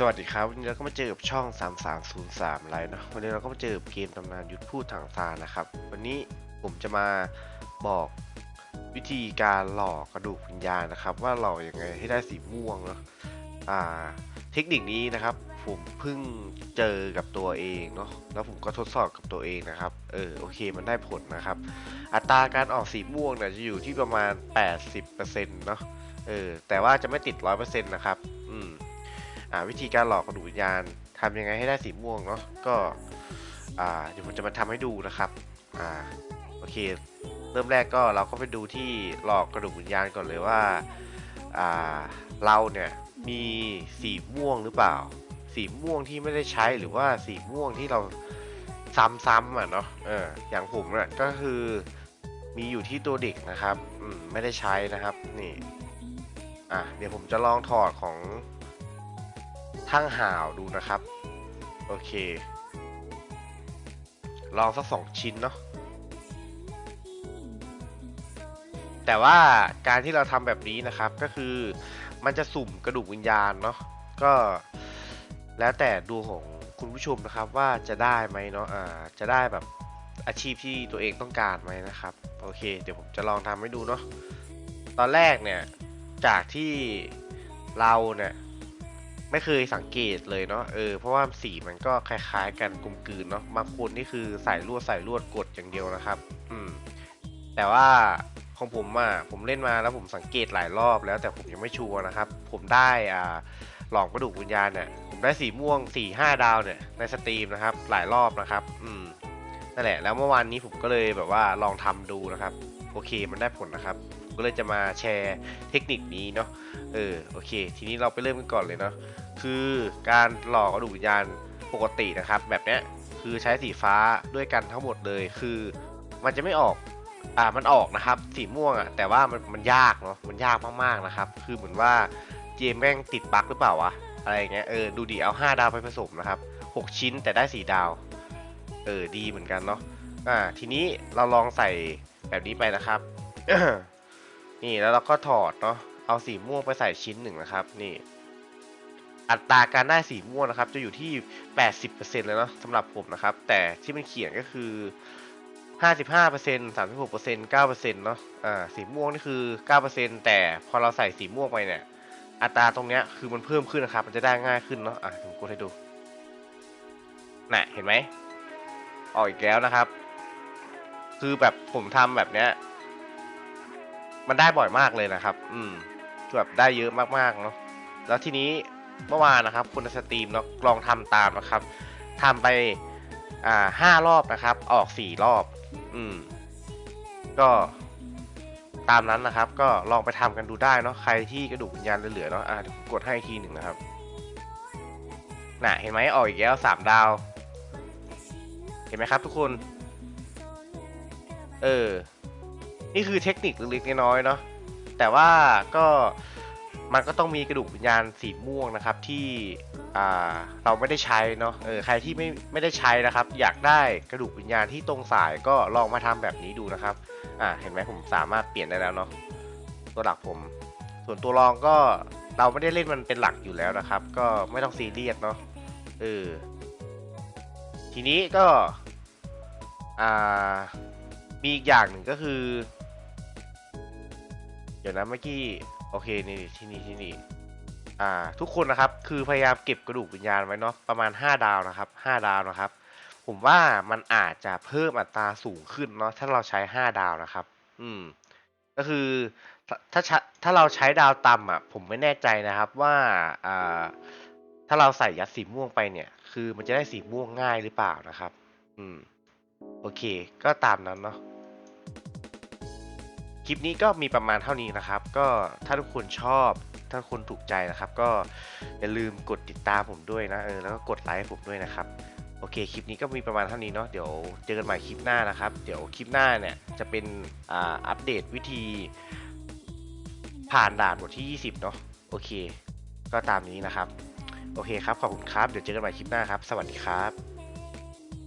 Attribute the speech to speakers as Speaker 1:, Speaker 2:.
Speaker 1: สวัสดีครับวันนี้เราก็มาเจอกับช่อง 3303ไลน์นะวันนี้เราก็มาเจอกับเกมตำนานยุทธพูดถังซานนะครับ วันนี้ผมจะมาบอกวิธีการหลอกกระดูกวิญญาณนะครับ ว่าหลอกยังไงให้ได้สีม่วงเนาะอ่า เทคนิคนี้นะครับ ผมเพิ่งเจอกับตัวเองเนาะแล้วผมก็ทดสอบกับตัวเองนะครับเออโอเคมันได้ผลนะครับ อัตราการออกสีม่วงเนี่ยจะอยู่ที่ประมาณ 80%เนาะเออแต่ว่าจะไม่ติด 100%นะครับ วิธีการหลอกกระดูกวิญญาณทำยังไงให้ได้สีม่วงเนาะก็เดี๋ยวผมจะมาทำให้ดูนะครับอโอเค เริ่มแรกก็เราก็ไปดูที่หลอกกระดูกวิญญาณก่อนเลยว่าอ่าเราเนี่ยมีสีม่วงหรือเปล่า สีม่วงที่ไม่ได้ใช้หรือว่าสีม่วงที่เราซ้ำๆอะเนาะเอออย่างผมเนี่ยก็คือมีอยู่ที่ตัวเด็กนะครับ อืมไม่ได้ใช้นะครับนี่ อะเดี๋ยวผมจะลองถอดของ ทั้งห่าวดูนะครับ โอเค ลองสักสองชิ้นเนาะแต่ว่าการที่เราทำแบบนี้นะครับก็คือมันจะสุ่มกระดูกวิญญาณเนาะก็แล้วแต่ดวงของคุณผู้ชมนะครับว่าจะได้ไหมเนาะอ่าจะได้แบบอาชีพที่ตัวเองต้องการไหมนะครับ โอเค เดี๋ยวผมจะลองทำให้ดูเนาะตอนแรกเนี่ยจากที่เราเนี่ย ไม่เคยสังเกตเลยเนาะเออเพราะว่าสีมันก็คล้ายๆกันกลมกลืนเนาะบางคนนี่คือใส่ลวดใส่ลวดกดอย่างเดียวนะครับ อืม แต่ว่าของผมอะผมเล่นมาแล้วผมสังเกตหลายรอบแล้วแต่ผมยังไม่ชัวร์นะครับ ผมได้อ่าหลอกกระดูกวิญญาณเนี่ยผมได้สีม่วงสี่ห้าดาวเนี่ยในสตรีมนะครับ หลายรอบนะครับ อืมนั่นแหละแล้วเมื่อวานนี้ผมก็เลยแบบว่าลองทำดูนะครับ โอเคมันได้ผลนะครับ ก็เลยจะมาแชร์เทคนิคนี้เนาะเออโอเค ทีนี้เราไปเริ่มกันก่อนเลยเนาะคือการหลอกกระดูกวิญญาณปกตินะครับ แบบเนี้ยคือใช้สีฟ้าด้วยกันทั้งหมดเลยคือมันจะไม่ออกอ่ามันออกนะครับ สีม่วงอะ่ะแต่ว่ามันมันยากเนาะมันยากมากๆนะครับ คือเหมือนว่าเกมแม่งติดบั๊กหรือเปล่าวะอะไรเงี้ยเออดูดีเอา 5 ดาวไปผสมนะครับ 6 ชิ้นแต่ได้ 4 ดาวเออดีเหมือนกันเนาะอ่าทีนี้เราลองใส่แบบนี้ไปนะครับ นี่แล้วเราก็ถอดเนาะเอาสีม่วงไปใส่ชิ้นหนึ่งนะครับ นี่ อัตราการได้สีม่วงนะครับ จะอยู่ที่ 80%เลยเนาะสำหรับผมนะครับ แต่ที่มันเขียนก็คือ 55% 36% 9%เนาะอ่าสีม่วงนี่คือ 9%แต่พอเราใส่สีม่วงไปเนี่ย อัตราตรงเนี้ยคือมันเพิ่มขึ้นนะครับ มันจะได้ง่ายขึ้นเนาะอะผมกดให้ดูน่ะเห็นไหมออกอีกแล้วนะครับ คือแบบผมทำแบบเนี้ย มันได้บ่อยมากเลยนะครับ อืมแบบได้เยอะมากๆเนาะแล้วทีนี้เมื่อวานนะครับ คุณสตรีมเนาะลองทำตามนะครับทำไปอ่าห้ารอบนะครับ ออกสี่รอบ อืม ก็ตามนั้นนะครับ ก็ลองไปทำกันดูได้เนาะใครที่กระดูกวิญญาณเหลือๆเนาะอ่าเดี๋ยวผมกดให้ทีหนึ่งนะครับน่ะเห็นไหมออกอีกแล้วสามดาว เห็นไหมครับทุกคน เออ นี่คือเทคนิคเล็กๆน้อยๆเนาะแต่ว่าก็มันก็ต้องมีกระดูกวิญญาณสีม่วงนะครับที่เราไม่ได้ใช้เนาะเออใครที่ไม่ไม่ได้ใช้นะครับ อยากได้กระดูกวิญญาณที่ตรงสายก็ลองมาทำแบบนี้ดูนะครับอ่าเห็นไหมผมสามารถเปลี่ยนได้แล้วเนาะตัวหลักผม ส่วนตัวรองก็เราไม่ได้เล่นมันเป็นหลักอยู่แล้วนะครับ ก็ไม่ต้องซีเรียสเนาะเออทีนี้ก็อ่ามีอีกอย่างหนึ่งก็คือ ดี๋ยวนะเมื่อกี้โอเคนี่ที่นี่ที่นี่อ่าทุกคนนะครับคือพยายามเก็บกระดูกวิญญาณไว้เนาะประมาณ 5 ดาวนะครับ5ดาวนะครับ ผมว่ามันอาจจะเพิ่มอัตราสูงขึ้นเนาะถ้าเราใช้ 5 ดาวนะครับ อืม ก็คือถ้าถ้าเราใช้ดาวต่ำอะ ผมไม่แน่ใจนะครับว่าอ่าถ้าเราใส่ยัดสีม่วงไปเนี่ย คือมันจะได้สีม่วงง่ายหรือเปล่านะครับ อืม โอเค ก็ตามนั้นเนาะ คลิปนี้ก็มีประมาณเท่านี้นะครับ ก็ถ้าทุกคนชอบถ้าคนถูกใจนะครับ ก็อย่าลืมกดติดตามผมด้วยนะเออแล้วก็กดไลค์ให้ผมด้วยนะครับโอเคคลิปนี้ก็มีประมาณเท่านี้เนาะเดี๋ยวเจอกันใหม่คลิปหน้านะครับ เดี๋ยวคลิปหน้าเนี่ยจะเป็นอ่าอัปเดตวิธี ผ่านด่านบทที่ 20 เนาะโอเค ก็ตามนี้นะครับ โอเคครับ ขอบคุณครับ เดี๋ยวเจอกันใหม่คลิปหน้าครับ สวัสดีครับ